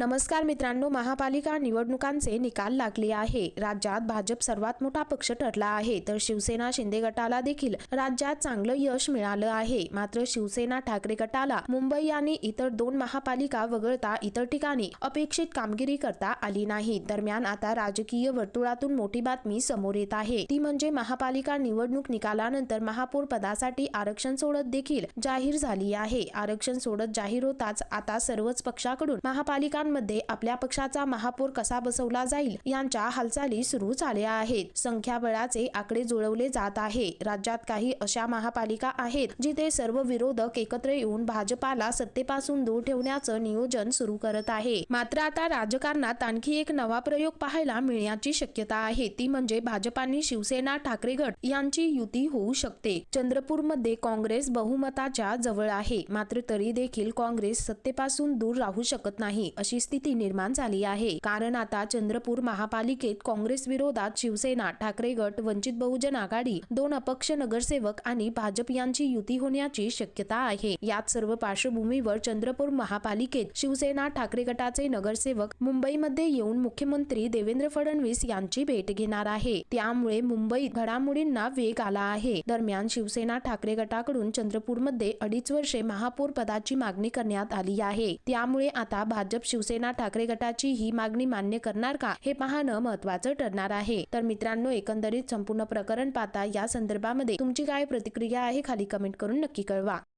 नमस्कार मित्रांनो महापालिका निवडणुकांचे निकाल लागले आहे. राज्यात भाजप सर्वात मोठा पक्ष ठरला आहे तर शिवसेना शिंदे गटाला देखील राज्यात चांगलं यश मिळालं आहे. मात्र शिवसेना ठाकरे गटाला मुंबई आणि इतर दोन महापालिका वगळता इतर ठिकाणी अपेक्षित कामगिरी करता आली नाही. दरम्यान आता राजकीय वर्तुळातून मोठी बातमी समोर येत आहे. ती म्हणजे महापालिका निवडणूक निकालानंतर महापौर पदासाठी आरक्षण सोडत देखील जाहीर झाली आहे. आरक्षण सोडत जाहीर होताच आता सर्वच पक्षाकडून महापालिका महापालिकांमध्ये आपल्या पक्षाचा महापौर कसा बसवला जाईल यांच्या हालचाली सुरू झाल्या आहेत. संख्याबळाचे आकडे जुळवले जात आहे. राज्यात काही अशा महापालिका आहेत जिथे सर्व विरोधक एकत्र येऊन भाजपाला सत्तेपासून दूर ठेवण्याचं नियोजन सुरू करत आहे. मात्र आता राजकारणात आणखी एक नवा प्रयोग पाहायला मिळण्याची शक्यता आहे. ती म्हणजे भाजपानी शिवसेना ठाकरे गट यांची युती होऊ शकते. चंद्रपूरमध्ये काँग्रेस बहुमताच्या जवळ आहे. मात्र तरी देखील काँग्रेस सत्तेपासून दूर राहू शकत नाही अशी परिस्थिती निर्माण झाली आहे. कारण आता चंद्रपूर महापालिकेत काँग्रेस विरोधात शिवसेना ठाकरे गट वंचित बहुजन आघाडी दोन अपक्ष नगरसेवक आणि भाजप यांची युती होण्याची शक्यता आहे. यात सर्व पार्श्वभूमीवर चंद्रपूर महापालिकेत शिवसेना ठाकरे गटाचे नगरसेवक मुंबईमध्ये येऊन मुख्यमंत्री देवेंद्र फडणवीस यांची भेट घेणार आहे. त्यामुळे मुंबईत घडामोडींना वेग आला आहे. दरम्यान शिवसेना ठाकरे गटाकडून चंद्रपूरमध्ये अडीच वर्षे महापौर पदाची मागणी करण्यात आली आहे. त्यामुळे आता भाजप शिव शिवसेना ठाकरे गटाची ही मागणी मान्य करणार का हे पाहणं महत्वाचं ठरणार आहे. तर मित्रांनो एकंदरीत संपूर्ण प्रकरण पाहता या संदर्भामध्ये तुमची काय प्रतिक्रिया आहे खाली कमेंट करून नक्की कळवा.